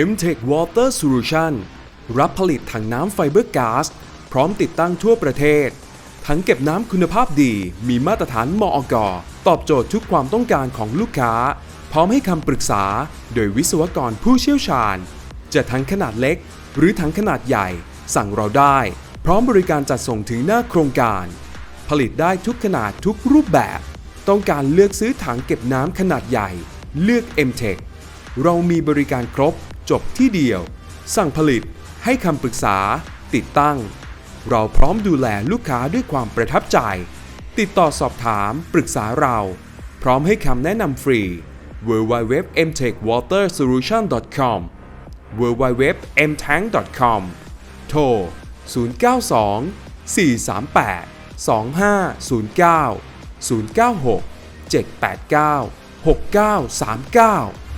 MTech Water Solution รับผลิตถังน้ำไฟเบอร์ก๊าซพร้อมติดตั้งทั่วประเทศ ถังเก็บน้ำคุณภาพดี มีมาตรฐานมอกตอบโจทย์ทุกความต้องการของลูกค้า พร้อมให้คำปรึกษา โดยวิศวกรผู้เชี่ยวชาญ จะทั้งขนาดเล็ก หรือทั้งขนาดใหญ่ สั่งเราได้ พร้อมบริการจัดส่งถึงหน้าโครงการ ผลิตได้ทุกขนาดทุกรูปแบบ ต้องการเลือกซื้อถังเก็บน้ำขนาดใหญ่ เลือก MTech เรามีบริการครบจบที่เดียว สั่งผลิต ให้คำปรึกษา ติดตั้ง เราพร้อมดูแลลูกค้าด้วยความประทับใจ ติดต่อสอบถามปรึกษาเรา พร้อมให้คำแนะนำฟรี www.mtechwatersolution.com www.mtank.com โทร 092 438 2509 096 789 6939